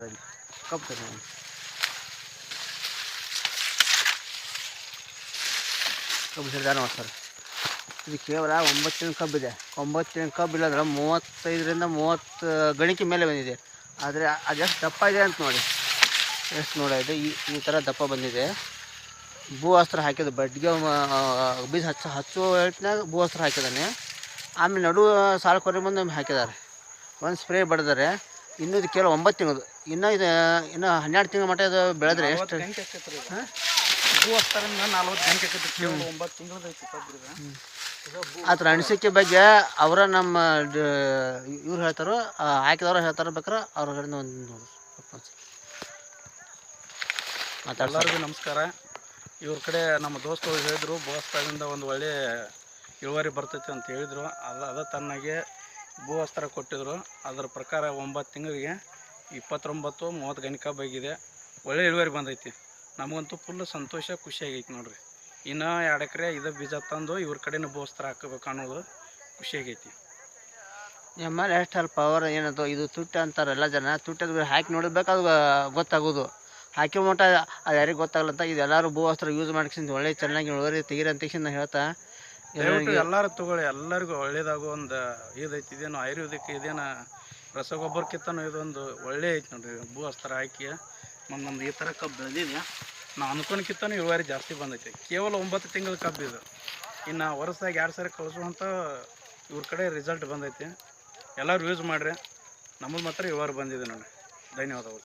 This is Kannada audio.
ಕಬ್ಬು ನೋಡಿ ಕಬ್ಬು ಸರಿ ನೋಡಿ ಸರ್ ಇದು ಕೇವಲ ಒಂಬತ್ತು ತಿಂಗಳ ಕಬ್ಬಿದೆ. ಒಂಬತ್ತು ದಿನ ಕಬ್ಬು ಅಂದ್ರೆ ಮೂವತ್ತೈದರಿಂದ ಮೂವತ್ತು ಗಣಿಕೆ ಮೇಲೆ ಬಂದಿದೆ. ಆದರೆ ಅದು ಎಷ್ಟು ದಪ್ಪ ಇದೆ ಅಂತ ನೋಡಿ. ಎಷ್ಟು ನೋಡಿದೆ ಈ ಈ ಥರ ದಪ್ಪ ಬಂದಿದೆ. ಭೂ ಅಸ್ತ್ರ ಹಾಕಿದ್ದು ಬಡ್ಗೆ ಬೀಜ ಹಚ್ಚ ಹಚ್ಚೋ ಹೊತ್ತಿನಾಗ ಭೂ ಅಸ್ತ್ರ ಹಾಕಿದ್ದಾನೆ. ಆಮೇಲೆ ನಡು ಸಾಲು ಕೊರೆ ಬಂದು ಹಾಕಿದ್ದಾರೆ. ಒಂದು ಸ್ಪ್ರೇ ಬಡಿದಾರೆ ಇನ್ನೂ ಇದು ಕೇವಲ ಒಂಬತ್ತು ತಿಂಗಳು. ಇನ್ನೂ ಇದು ಇನ್ನೂ ಹನ್ನೆರಡು ತಿಂಗಳ ಮಟ್ಟ ಇದು ಬೆಳೆದ್ರೆ ಎಷ್ಟು? ಅದ್ರ ಅನಿಸಿಕೆ ಬಗ್ಗೆ ಅವರ ನಮ್ಮ ಇವ್ರು ಹೇಳ್ತಾರೋ ಹಾಕಿದವ್ರು ಹೇಳ್ತಾರೋ ಬೇಕಾರೆ ಅವ್ರ ಕಡೆಯಿಂದ ಒಂದು ಎಲ್ಲರಿಗೂ ನಮಸ್ಕಾರ. ಇವ್ರ ಕಡೆ ನಮ್ಮ ದೋಸ್ತರು ಹೇಳಿದ್ರು ಬೋಸ್ತಾಗಿಂದ ಒಂದು ಒಳ್ಳೆ ಇಳುವರಿ ಬರ್ತೈತಿ ಅಂತ ಹೇಳಿದ್ರು. ಅದ ಅದ ತನ್ನಾಗೆ ಭೂವಸ್ತ್ರ ಕೊಟ್ಟಿದ್ರು. ಅದರ ಪ್ರಕಾರ ಒಂಬತ್ತು ತಿಂಗಳಿಗೆ ಇಪ್ಪತ್ತೊಂಬತ್ತು, ಮೂವತ್ತು ಗಣಿಕ ಬೈಗಿದೆ. ಒಳ್ಳೆ ಇಳುವರಿ ಬಂದೈತಿ. ನಮಗಂತೂ ಫುಲ್ ಸಂತೋಷ, ಖುಷಿ ಆಗೈತಿ ನೋಡ್ರಿ. ಇನ್ನು ಎರಡು ಎಕರೆ ಇದು ಬೀಜ ತಂದು ಇವ್ರ ಕಡೆನೇ ಭೂವಸ್ತ್ರ ಹಾಕಬೇಕು ಅನ್ನೋದು ಖುಷಿ ಆಗೈತಿ. ಆಮೇಲೆ ಎಷ್ಟು ಅಲ್ಲಿ ಪವರ್ ಏನದು? ಇದು ತುಟ್ಟ ಅಂತಾರೆ ಎಲ್ಲ ಜನ. ತುಟ್ಟದ ಹಾಕಿ ನೋಡಬೇಕು ಅದು ಗೊತ್ತಾಗೋದು ಹಾಕಿ ಮಟ್ಟ ಅದು ಯಾರಿಗೆ ಗೊತ್ತಾಗಲ್ಲ ಅಂತ. ಇದೆಲ್ಲರೂ ಎಲ್ಲರೂ ಭೂ ವಸ್ತ್ರ ಯೂಸ್ ಮಾಡ್ಕೊಂಡು ಒಳ್ಳೆ ಚೆನ್ನಾಗಿ ಇಳುವರಿ ತೆಗೀರಿ ಅಂತ ನಾನು ಹೇಳ್ತಾ ದಯವಿಟ್ಟು ಎಲ್ಲರೂ ತಗೊಳ್ಳಿ ಎಲ್ಲರಿಗೂ ಒಳ್ಳೇದಾಗೋ ಒಂದು ಇದೈತಿ ಇದೇನು ಆಯುರ್ವೇದಿಕ್ ಇದೇನು ರಸಗೊಬ್ಬರಕ್ಕಿಂತನೂ ಇದೊಂದು ಒಳ್ಳೆ ಐತಿ ನೋಡ್ರಿ ಭೂ ಅಸ್ತ್ರ ಹಾಕಿ ನಮ್ಮ ಈ ಥರ ಕಬ್ಬು ಬೆಳೆದಿದೆ. ನಾ ಅನ್ಕೊಂಡ್ಕಿಂತನೂ ಇಳುವರಿ ಜಾಸ್ತಿ ಬಂದೈತಿ ಕೇವಲ ಒಂಬತ್ತು ತಿಂಗಳ ಕಬ್ಬು ಇದು. ಇನ್ನು ವರ್ಷದಾಗ ಎರಡು ಸಾರಿ ಕಳಿಸುವಂಥ ಇವ್ರ ಕಡೆ ರಿಸಲ್ಟ್ ಬಂದೈತಿ. ಎಲ್ಲರೂ ಯೂಸ್ ಮಾಡಿರಿ ನಮ್ಮದು ಮಾತ್ರ ಇಳುವರಿ ಬಂದಿದೆ ನೋಡಿ ಧನ್ಯವಾದಗಳು.